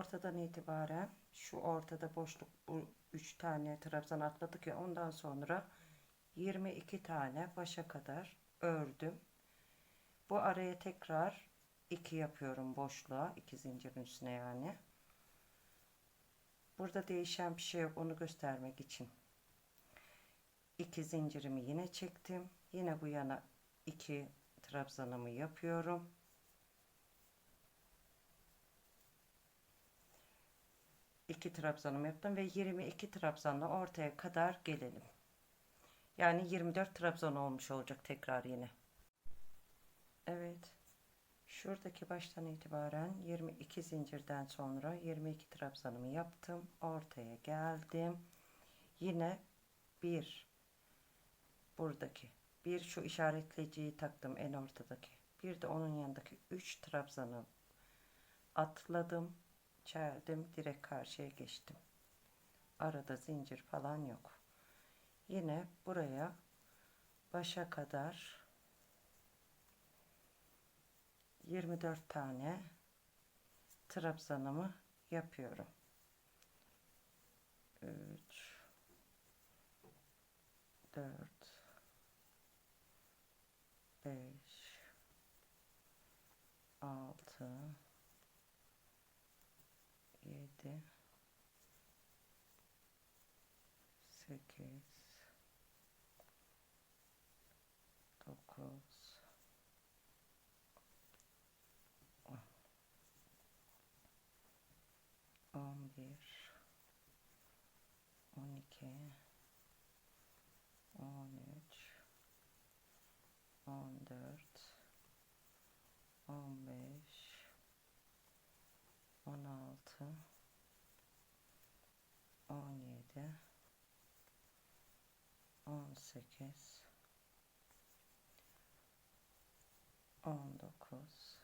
ortadan itibaren şu ortada boşluk bu 3 tane trabzan atladık ya ondan sonra 22 tane başa kadar ördüm. Bu araya tekrar 2 yapıyorum boşluğa. 2 zincirin üstüne yani. Burada değişen bir şey yok onu göstermek için. 2 zincirimi yine çektim. Yine bu yana 2 trabzanımı yapıyorum. İki trabzanımı yaptım ve 22 trabzanla ortaya kadar gelelim. Yani 24 trabzan olmuş olacak tekrar yine. Evet. Şuradaki baştan itibaren 22 zincirden sonra 22 trabzanımı yaptım. Ortaya geldim. Yine bir buradaki bir şu işaretleyiciyi taktım en ortadaki. Bir de onun yanındaki 3 trabzanı atladım. Çeldim. Direkt karşıya geçtim. Arada zincir falan yok. Yine buraya başa kadar 24 tane trabzanımı yapıyorum. 3 4 5 6 8 9 10 11 12 13 14 15 16 17 18 19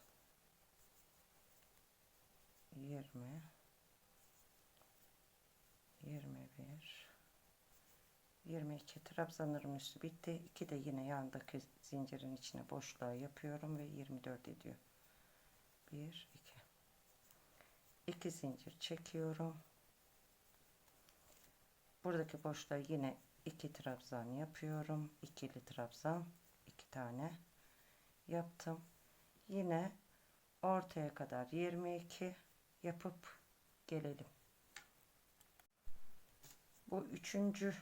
20 21 22 trabzanlarım üstü bitti. 2 de yine yandaki zincirin içine boşluğa yapıyorum ve 24 ediyor. 1 2 2 zincir çekiyorum. Buradaki boşluğa yine 2 trabzan yapıyorum. İkili trabzan 2 tane yaptım. Yine ortaya kadar 22 yapıp gelelim. Bu üçüncü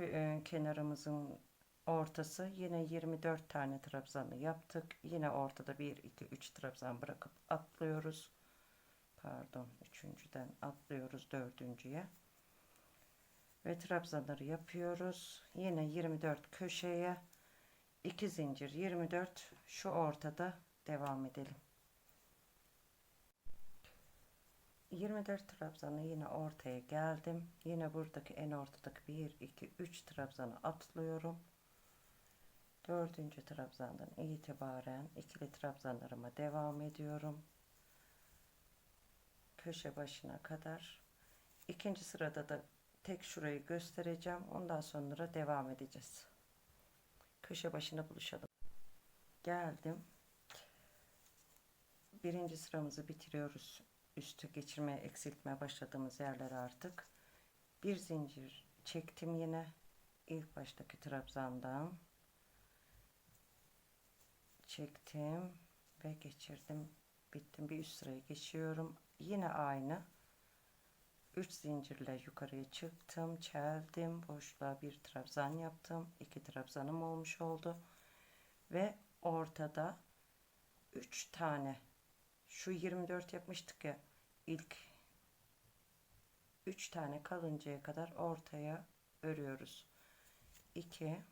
e, kenarımızın ortası yine 24 tane trabzanı yaptık. Yine ortada 1 2 3 trabzan bırakıp atlıyoruz. Pardon, üçüncüden atlıyoruz dördüncüye. Ve trabzanları yapıyoruz. Yine 24 köşeye 2 zincir 24 şu ortada devam edelim. 24 trabzanı yine ortaya geldim. Yine buradaki en ortadaki 1 2 3 trabzanı atlıyorum. Dördüncü trabzandan itibaren ikili trabzanlarıma devam ediyorum. Köşe başına kadar. İkinci sırada da tek şurayı göstereceğim. Ondan sonra devam edeceğiz. Köşe başına buluşalım. Geldim. Birinci sıramızı bitiriyoruz. Üstü geçirmeye, eksiltmeye başladığımız yerlere artık. Bir zincir çektim yine. ilk baştaki trabzandan çektim ve geçirdim. Bittim. Bir üst sıraya geçiyorum. Yine aynı. 3 zincirle yukarıya çıktım, çeldim, boşluğa bir trabzan yaptım. 2 trabzanım olmuş oldu. Ve ortada 3 tane şu 24 yapmıştık ya ilk 3 tane kalıncaya kadar ortaya örüyoruz. 2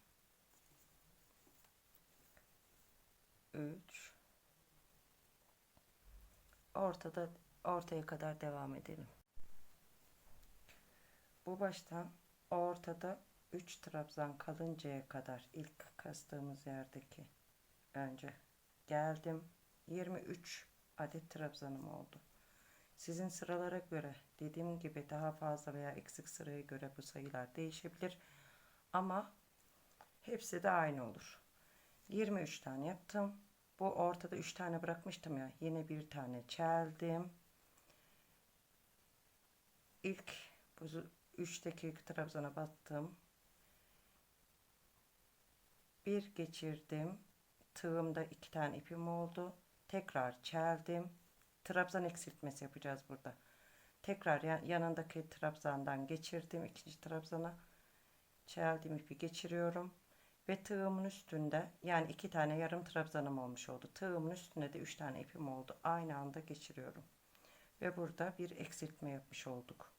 3 ortada ortaya kadar devam edelim. Bu baştan ortada 3 trabzan kalıncaya kadar ilk kastığımız yerdeki önce geldim. 23 adet trabzanım oldu. Sizin sıralara göre dediğim gibi daha fazla veya eksik sıraya göre bu sayılar değişebilir. Ama hepsi de aynı olur. 23 tane yaptım. Bu ortada 3 tane bırakmıştım ya. Yine bir tane çeldim. ilk bu üçteki ilk trabzana battım. Bir geçirdim. Tığımda iki tane ipim oldu. Tekrar çeldim. Trabzan eksiltmesi yapacağız burada. Tekrar yan- yanındaki trabzandan geçirdim. ikinci trabzana çeldim ipi geçiriyorum. Ve tığımın üstünde yani iki tane yarım trabzanım olmuş oldu. Tığımın üstünde de üç tane ipim oldu. Aynı anda geçiriyorum. Ve burada bir eksiltme yapmış olduk.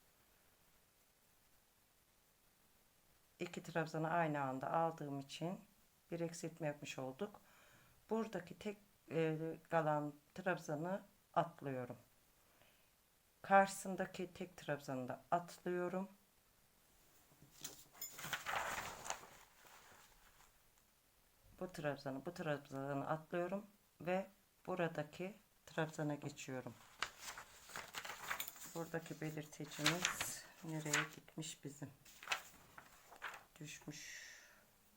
İki trabzanı aynı anda aldığım için bir eksiltme yapmış olduk. Buradaki tek e, kalan trabzanı atlıyorum. Karşısındaki tek trabzanı da atlıyorum. Bu trabzanı bu trabzanı atlıyorum ve buradaki trabzana geçiyorum. Buradaki belirtecimiz nereye gitmiş bizim? Düşmüş.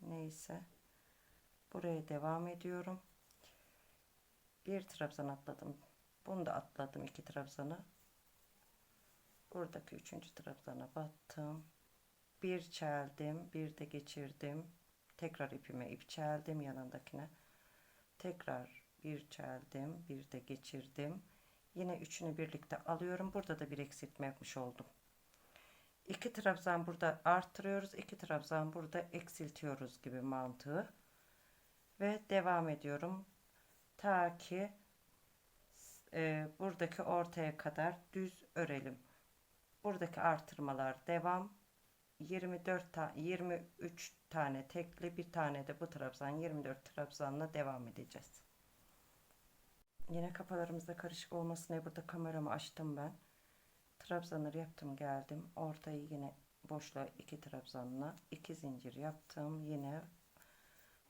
Neyse. Buraya devam ediyorum. Bir trabzan atladım. Bunu da atladım iki trabzanı. Buradaki üçüncü trabzana battım. Bir çeldim, bir de geçirdim. Tekrar ipime ip çeldim yanındakine. Tekrar bir çeldim, bir de geçirdim. Yine üçünü birlikte alıyorum. Burada da bir eksiltme yapmış oldum. İki trabzan burada arttırıyoruz. iki trabzan burada eksiltiyoruz gibi mantığı. Ve devam ediyorum. Ta ki e, buradaki ortaya kadar düz örelim. Buradaki artırmalar devam. 24 ta 23 tane tekli bir tane de bu trabzan 24 trabzanla devam edeceğiz. Yine kafalarımızda karışık olmasın diye burada kameramı açtım ben. Trabzanları yaptım geldim. Ortayı yine boşluğa iki trabzanla iki zincir yaptım. Yine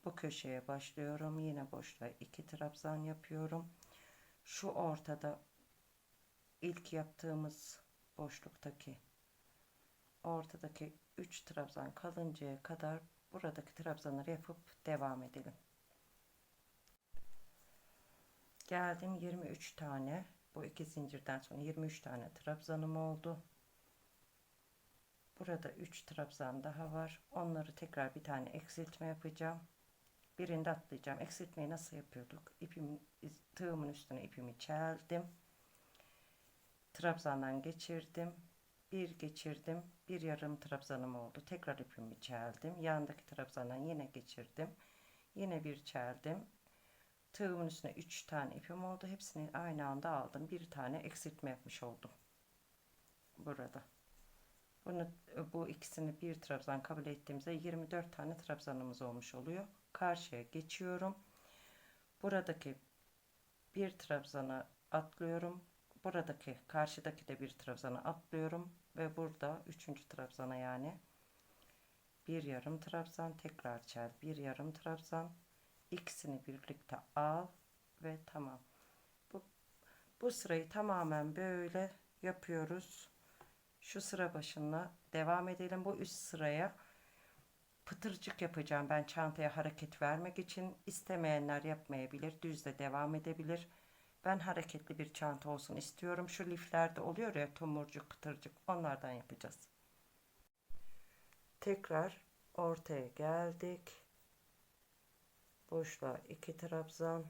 bu köşeye başlıyorum. Yine boşluğa iki trabzan yapıyorum. Şu ortada ilk yaptığımız boşluktaki ortadaki 3 trabzan kalıncaya kadar buradaki trabzanları yapıp devam edelim. Geldim 23 tane. Bu iki zincirden sonra 23 tane trabzanım oldu. Burada 3 trabzan daha var. Onları tekrar bir tane eksiltme yapacağım. Birinde atlayacağım. Eksiltmeyi nasıl yapıyorduk? İpim, tığımın üstüne ipimi çeldim. Trabzandan geçirdim. Bir geçirdim. Bir yarım trabzanım oldu. Tekrar ipimi çeldim. Yandaki trabzandan yine geçirdim. Yine bir çeldim. Tığımın üstüne 3 tane ipim oldu. Hepsini aynı anda aldım. Bir tane eksiltme yapmış oldum. Burada. Bunu, bu ikisini bir trabzan kabul ettiğimizde 24 tane trabzanımız olmuş oluyor. Karşıya geçiyorum. Buradaki bir trabzanı atlıyorum. Buradaki karşıdaki de bir trabzanı atlıyorum. Ve burada üçüncü trabzana yani bir yarım trabzan tekrar çel. Bir yarım trabzan ikisini birlikte al ve tamam. Bu, bu sırayı tamamen böyle yapıyoruz. Şu sıra başına devam edelim. Bu üst sıraya pıtırcık yapacağım ben çantaya hareket vermek için. istemeyenler yapmayabilir. Düzle devam edebilir. Ben hareketli bir çanta olsun istiyorum. Şu liflerde oluyor ya tomurcuk, kıtırcık onlardan yapacağız. Tekrar ortaya geldik boşluğa 2 trabzan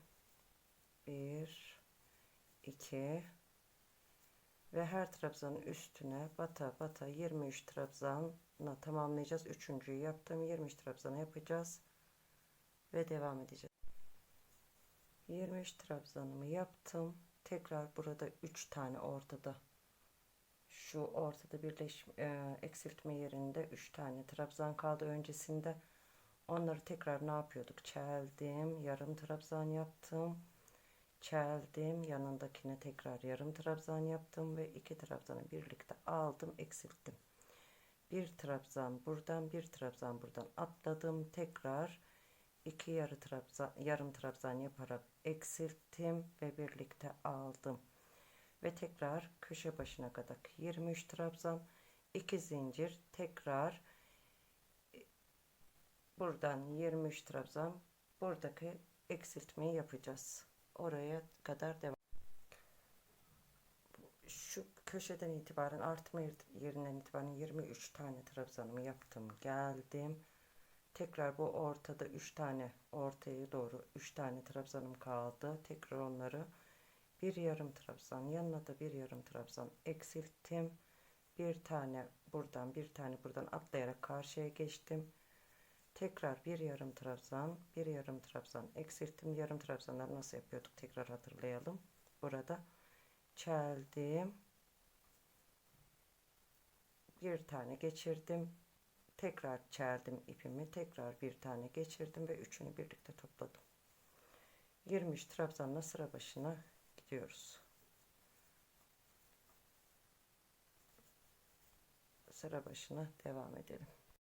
1 2 ve her trabzanın üstüne bata bata 23 trabzanla tamamlayacağız. Üçüncüyü yaptım. 23 trabzana yapacağız. Ve devam edeceğiz. 23 trabzanımı yaptım. Tekrar burada 3 tane ortada. Şu ortada birleşme e, eksiltme yerinde 3 tane trabzan kaldı öncesinde. Onları tekrar ne yapıyorduk? Çeldim, yarım trabzan yaptım. Çeldim, yanındakine tekrar yarım trabzan yaptım ve iki trabzanı birlikte aldım, eksilttim. Bir trabzan buradan, bir trabzan buradan atladım. Tekrar iki yarı trabzan, yarım trabzan yaparak eksilttim ve birlikte aldım. Ve tekrar köşe başına kadar 23 trabzan, iki zincir, tekrar buradan 23 trabzan buradaki eksiltmeyi yapacağız. Oraya kadar devam. Şu köşeden itibaren artma yer- yerinden itibaren 23 tane trabzanımı yaptım. Geldim. Tekrar bu ortada 3 tane ortaya doğru 3 tane trabzanım kaldı. Tekrar onları bir yarım trabzan yanına da bir yarım trabzan eksilttim. Bir tane buradan bir tane buradan atlayarak karşıya geçtim. Tekrar bir yarım trabzan, bir yarım trabzan eksilttim. Yarım trabzanları nasıl yapıyorduk tekrar hatırlayalım. Burada çeldim. Bir tane geçirdim. Tekrar çeldim ipimi. Tekrar bir tane geçirdim ve üçünü birlikte topladım. 23 trabzanla sıra başına gidiyoruz. Sıra başına devam edelim.